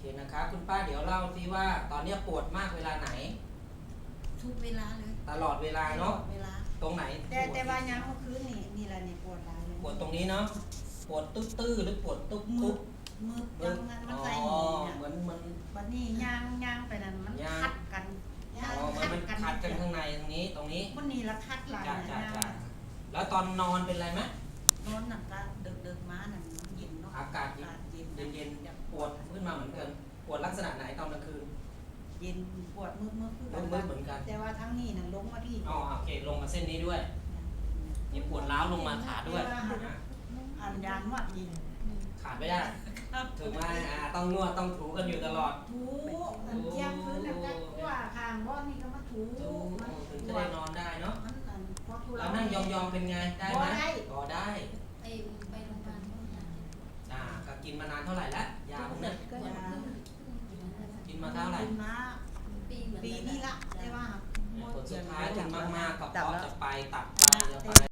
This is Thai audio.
เคนะครับคุณป้าเดี๋ยวเล่าซิว่าตอนเนี้ยปวดมากเวลาไหน ทุกเวลาเลยตลอดเวลาเนาะตลอดเวลา ตรงไหนแต่ปวดแต่ว่ายังเมื่อคืนนี่นี่แหละนี่ปวดหลายเลยปวดตรงนี้เนาะปวดตึ๊ตื้อหรือปวดตุ๊บมืตุ๊อบมือมืจัองงั้นมันอ๋อใส่หีเนี่ยเหมือนเหมือนวันนี้ย่างย่างไปนั่นมันย่าง คัดกันอ๋อเหมือนมันขัดกันข้างในตรงนี้ตรงนี้วันนี้ละคัดหลายจ้านะจ้าย่างจ้าแล้วตอนนอนเป็นไรไหม เย็นเย็นเย็นๆปวดขึ้นมาเหมือนกัน ปวดลักษณะไหนตอนกลางคืน เย็นปวดมืดมืดคือมืดๆเหมือนกัน แต่ว่าทั้งนี้นั่นลงมาที่อ๋อโอเคลงมาเส้นนี้ด้วยนี่ปวดร้าวลงมาขาด้วยนะอันยางนวดยินขาดไม่ได้ถูกไหมอ่าต้องนวดต้องถูกันอยู่ตลอด ถูอันเที่ยงคืนนั่นก็กว่าข้างบ่อนี่ก็มาถูถูมันถึงปจะวได้ดนอนได้เนาะมันอันพอทุแล้วนั่งยองๆเป็นไงได้ไหมบ่ได้ก็ได้ไป ก็กินมานานเท่าไหร่แล้วยาพวกเนี้ยปวดครึ่งครึ่งอยู่นั่นแหละกินมาเท่าไหร่กินมาปีเหมือนปีกันนี้ละแต่ว่าผลสุดท้ายถึงมากๆกระเพาะจะไปตับไตจะไป